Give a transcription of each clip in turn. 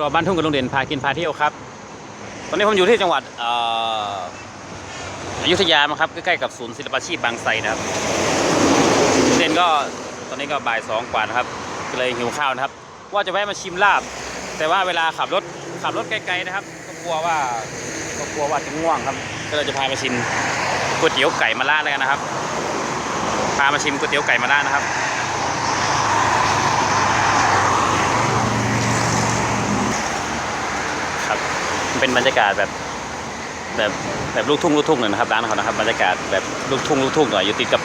รอบ้านทุ่งกับลุงเด่นพากินพาเที่ยวครับ ตอนนี้ผมอยู่ที่จังหวัดอยุธยามาครับใกล้ๆกับศูนย์ศิลปาชีพบางไทรนะครับลุงเด่นก็ตอนนี้ก็บ่ายสองกว่านะครับก็เลยหิวข้าวนะครับ ว่าจะแวะมาชิมลาบ แต่ว่าเวลาขับรถขับรถไกลๆนะครับ ก็กลัวว่าก็กลัวว่าจะง่วงครับ ก็เลยจะพามาชิมก๋วยเตี๋ยวไก่มะระแล้วกันนะครับ พามาชิมก๋วยเตี๋ยวไก่มะระนะครับ มันเป็นบรรยากาศแบบแบบแบบลูกทุ่งลูกทุ่งหน่อยนะครับร้านเขานะครับบรรยากาศแบบลูกทุ่งลูกทุ่งหน่อยอยู่ติดกับ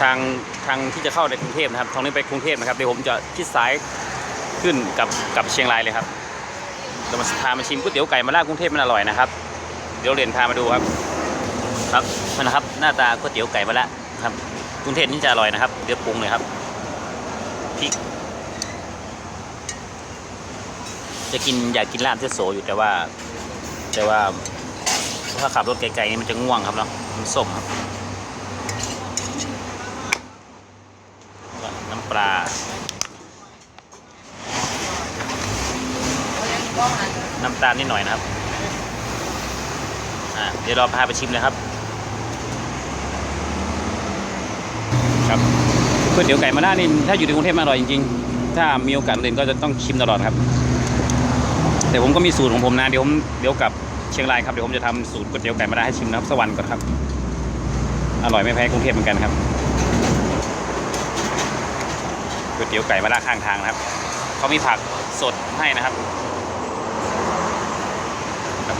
ทางทางที่จะเข้าในกรุงเทพนะครับทางนี้ไปกรุงเทพนะครับเดี๋ยวผมจะชิดซ้ายขึ้นกับกับเชียงรายเลยครับเรามาพามาชิมก๋วยเตี๋ยวไก่มาล่ากรุงเทพมันอร่อยนะครับ เดี๋ยวเรียนพามาดูครับ ครับนี่นะครับ หน้าตาก๋วยเตี๋ยวไก่มาละครับกรุงเทพนี่จะอร่อยนะครับเดี๋ยวปรุงเลยครับพริก จะกินอยากกินลาบเทสโซอยู่แต่ว่า แต่ว่าถ้าขับรถไกลๆนี่มันจะง่วงครับเนาะมันส้มครับน้ำปลาน้ำตาลนิดหน่อยนะครับเดี๋ยวเราพาไปชิมเลยครับ ครับก๋วยเตี๋ยวไก่มาด้านี่ถ้าอยู่ในกรุงเทพมาอร่อยจริงๆ ถ้ามีโอกาสเรียนก็จะต้องชิมตลอดครับ แต่ผมก็มีสูตรของผมนะเดี๋ยวผมเดี๋ยวกลับเชียงรายครับเดี๋ยวผมจะทำสูตรก๋วยเตี๋ยวไก่มาได้ให้ชิมนะครับสวรรค์ก่อนครับ อร่อยไม่แพ้กรุงเทพเหมือนกันครับก๋วยเตี๋ยวไก่มาได้ข้างทางนะครับเขามีผักสดให้นะครับครับ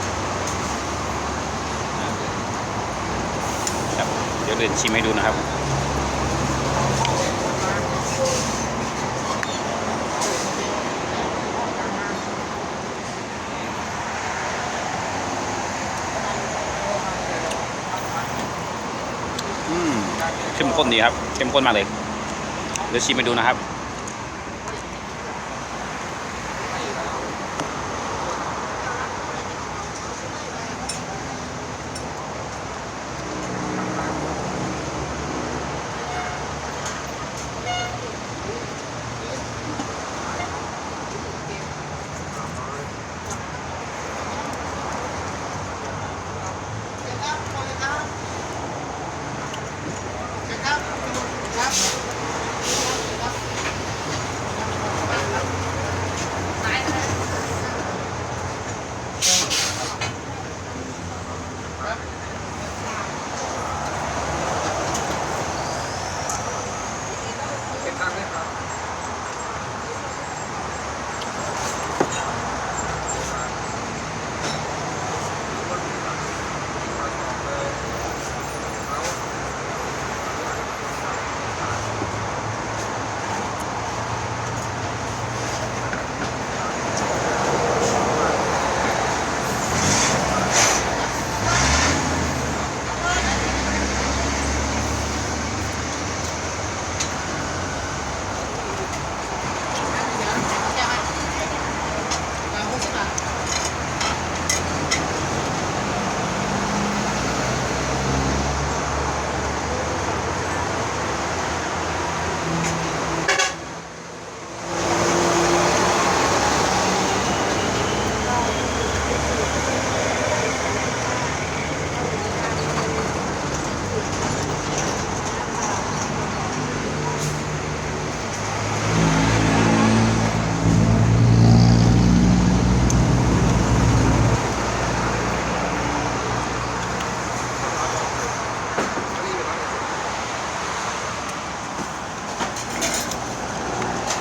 ครับเดี๋ยวเดินชิมให้ดูนะครับ เข้มข้นดีครับ เข้มข้นมากเลย เดี๋ยวชิมไปดูนะครับ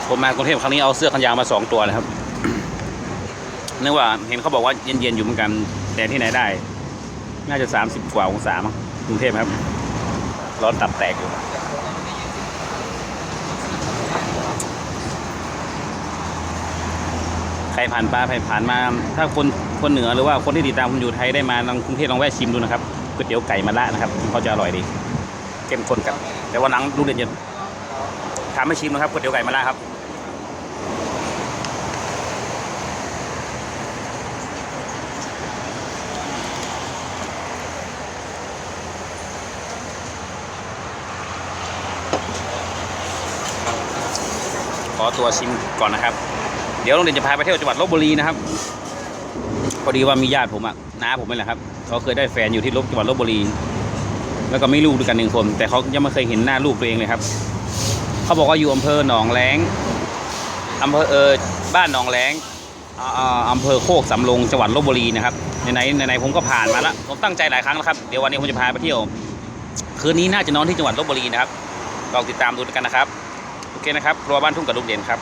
ผมมากรุงเทพครั้งนี้เอาเสื้อกันยาวมาสองตัวเลยครับนึกว่าเห็นเขาบอกว่าเย็นๆอยู่เหมือนกันแต่ที่ไหนได้ น่าจะสามสิบกว่าองศามั้งกรุงเทพครับ ร้อนตับแตกอยู่ใครผ่านมาใครผ่านมา ถ้าคนคนเหนือหรือว่าคนที่ติดตามคุณอยู่ไทยได้มาลองกรุงเทพลองแวะชิมดูนะครับก๋วยเตี๋ยวไก่มะระนะครับเขาจะอร่อยดีเข้มข้นกันแต่วันหลังลูเด่นจะถามให้ชิมนะครับก๋วยเตี๋ยวไก่มะระครับ ขอตัวชิมก่อนนะครับ เดี๋ยวโรงเรียนจะพาไปเที่ยวจังหวัดลบบุรีนะครับ พอดีว่ามีญาติผมอะน้าผมนี่แหละครับเขาเคยได้แฟนอยู่ที่ลบจังหวัดลบบุรี แล้วก็มีลูกด้วยกันหนึ่งคน แต่เขายังไม่เคยเห็นหน้าลูกตัวเองเลยครับ เขาบอกว่าอยู่อำเภอหนองแรงอำเภอเออบ้านหนองแรงอ่าออำเภอโคกสำโรงจังหวัดลบบุรีนะครับในไหนในไหนผมก็ผ่านมาแล้วผมตั้งใจหลายครั้งแล้วครับเดี๋ยววันนี้ผมจะพาไปเที่ยวคืนนี้น่าจะนอนที่จังหวัดลบบุรีนะครับลองติดตามดูกันนะครับ เคนะครับครัวบ้านทุ่งกับลูกเด่นครับ